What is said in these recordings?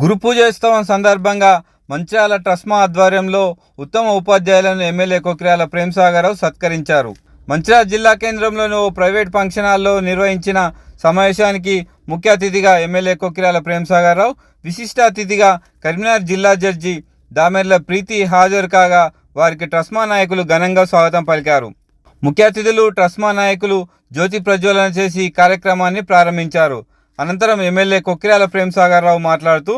గురు పూజోత్సవం సందర్భంగా మంచాల ట్రస్మా ఆధ్వర్యంలో ఉత్తమ ఉపాధ్యాయులను ఎమ్మెల్యే కొక్రియాల ప్రేమసాగరరావు సత్కరించారు మంచిరాల జిల్లా కేంద్రంలోని ఓ ప్రైవేట్ ఫంక్షన్ హాల్లో నిర్వహించిన సమావేశానికి ముఖ్య అతిథిగా ఎమ్మెల్యే కొక్కిరాల ప్రేమసాగరరావు విశిష్ట అతిథిగా కరీంనగర్ జిల్లా జడ్జి దామెర్ల ప్రీతి హాజరు కాగా వారికి ట్రస్మా నాయకులు ఘనంగా స్వాగతం పలికారు ముఖ్య అతిథులు ట్రస్మా నాయకులు జ్యోతి ప్రజ్వలన చేసి కార్యక్రమాన్ని ప్రారంభించారు అనంతరం ఎమ్మెల్యే కొక్కిరాల రావు మాట్లాడుతూ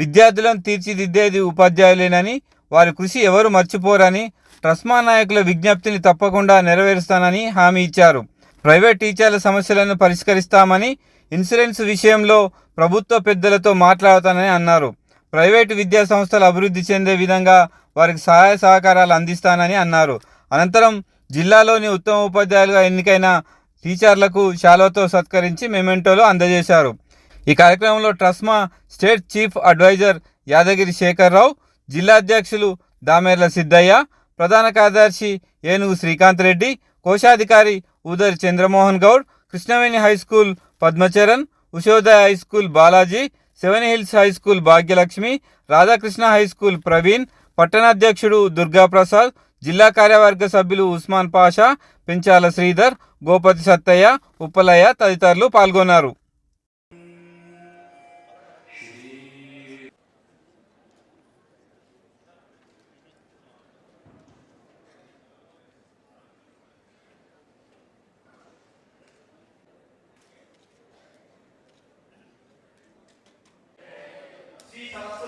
విద్యార్థులను తీర్చిదిద్దేది ఉపాధ్యాయులేనని వారి కృషి ఎవరు మర్చిపోరని ట్రస్మా నాయకుల విజ్ఞప్తిని తప్పకుండా నెరవేరుస్తానని హామీ ఇచ్చారు ప్రైవేట్ టీచర్ల సమస్యలను పరిష్కరిస్తామని ఇన్సూరెన్స్ విషయంలో ప్రభుత్వ పెద్దలతో మాట్లాడతానని అన్నారు ప్రైవేటు విద్యా సంస్థలు అభివృద్ధి చెందే విధంగా వారికి సహాయ సహకారాలు అందిస్తానని అన్నారు అనంతరం జిల్లాలోని ఉత్తమ ఉపాధ్యాయులుగా ఎన్నికైన టీచర్లకు శాలవతో సత్కరించి మెమెంటోలు అందజేశారు ఈ కార్యక్రమంలో TRSMA state chief advisor Yadagiri Shekhar Rao జిల్లా అధ్యక్షులు దామేర్ల సిద్ధయ్య ప్రధాన కార్యదర్శి ఏనుగు శ్రీకాంత్ రెడ్డి కోశాధికారి Udar Chandramohan Goud Krishnaveni high school Padmacharan Ushodaya high school Balaji seven hills high school Bhagyalakshmi Radhakrishna high school Praveen పట్టణాధ్యక్షుడు Durgaprasad జిల్లా కార్యవర్గ సభ్యులు ఉస్మాన్ పాషా పెంచాల శ్రీధర్ గోపతి సత్తయ్య ఉప్పలయ్య తదితరులు పాల్గొన్నారు Thank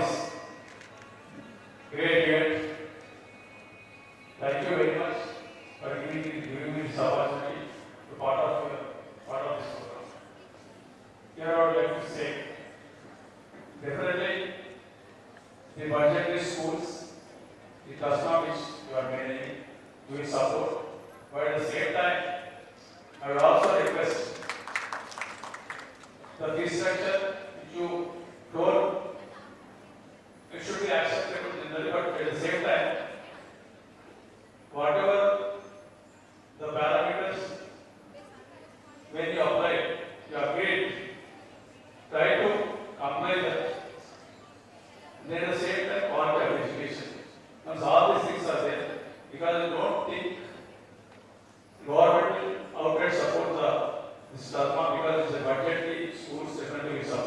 this. Great, great. Thank you very much for giving me, giving this opportunity to part of, uh, part of this program. Here I would like to say, definitely the budgetary schools, the trust which you are managing, you support, but at the same time, I would also request the fee structure which you do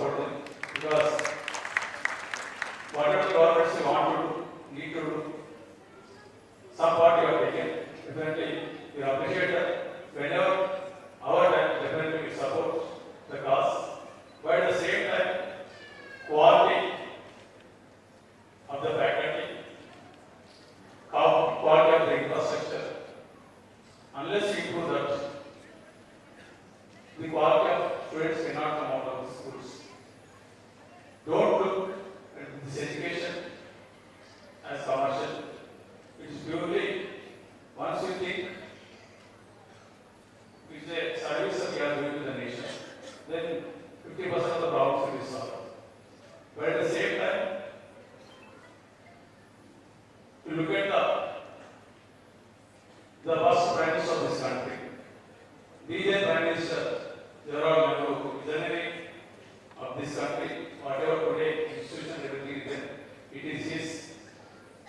holding because whatever governments you want to do, need to do, some part you have taken. Definitely, we appreciate that. Whenever our time, definitely we support the cause. But at the same time, quality of the faculty, quality of the infrastructure, unless you You look at the, the past prime minister of this country. These are prime ministers, Jawaharlal Nehru, visionary of this country. Whatever today institution everything is there, it is his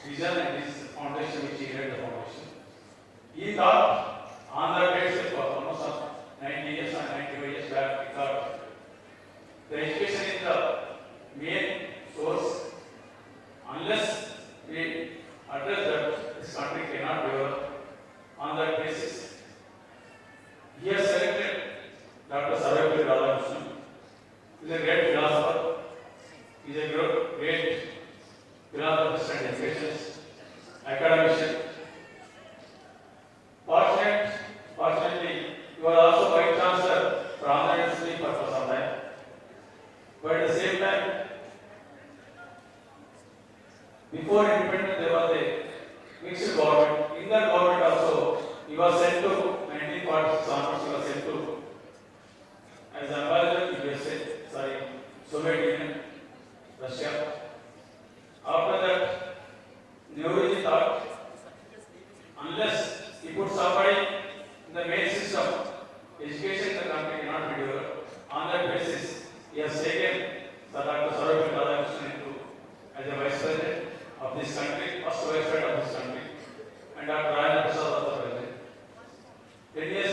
vision and his foundation which he laid the foundation. He thought Andhra Pradesh for almost 90 years or 95 years back, he thought the education is the main source unless Before independence, there was a mixed government. In that government also, he was sent to Gracias.